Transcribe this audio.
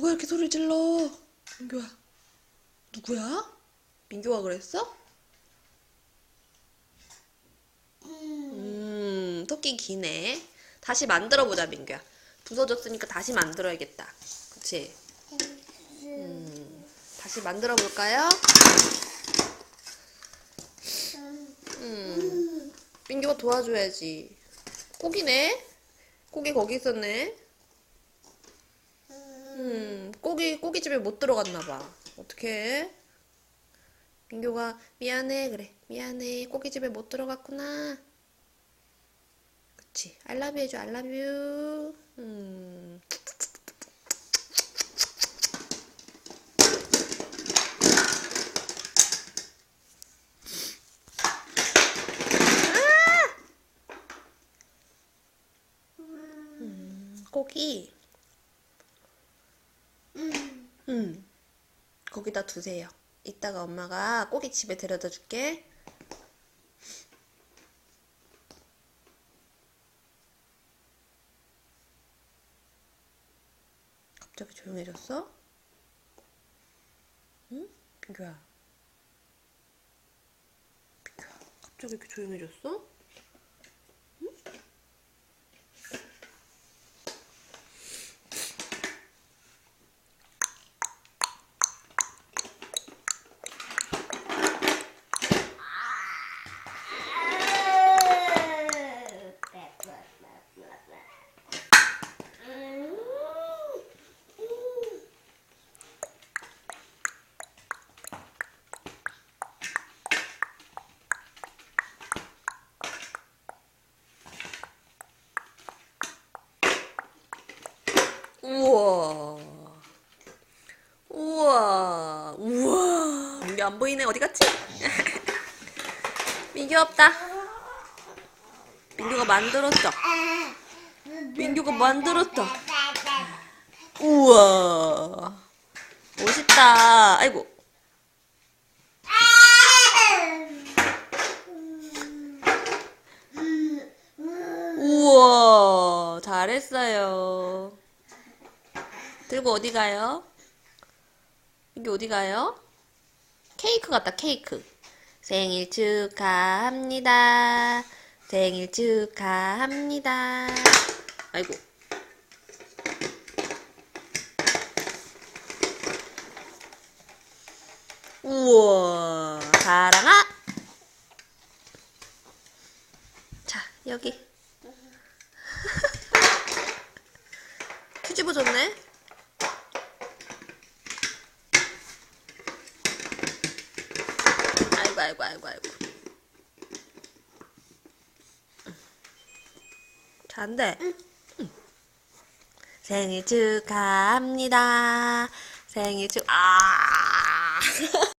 누가 이렇게 소리를 질러? 민규야. 누구야? 민규가 그랬어? 음, 토끼 기네. 다시 만들어 보자, 민규야. 부서졌으니까 다시 만들어야겠다. 그치? 음, 다시 만들어 볼까요? 음, 민규가 도와줘야지. 꼬기네? 꼬기 거기 있었네? 음, 꼬기, 꼬기집에 못 들어갔나 봐. 어떡해? 민규가 미안해. 그래 미안해. 꼬기집에 못 들어갔구나. 그치. 알라뷰 해줘. 알라뷰 음. 음, 꼬기 음 거기다 두세요 이따가 엄마가 꼬기 집에 데려다 줄게. 갑자기 조용해졌어? 응? 빙규야. 빙규야. 갑자기 이렇게 조용해졌어? 우와. 우와. 우와. 민규 안 보이네. 어디 갔지? 민규 없다. 민규가 만들었어. 민규가 만들었다. 우와. 멋있다. 아이고. 우와. 잘했어요. 들고 어디 가요? 민규 어디 가요? 케이크 같다, 케이크. 생일 축하합니다. 생일 축하합니다. 아이고. 우와, 사랑아. 자, 여기. 퀴즈부 줬네. 아이고, 아이고, 아이고. 잔데. 생일 축하합니다. 생일 축, 아!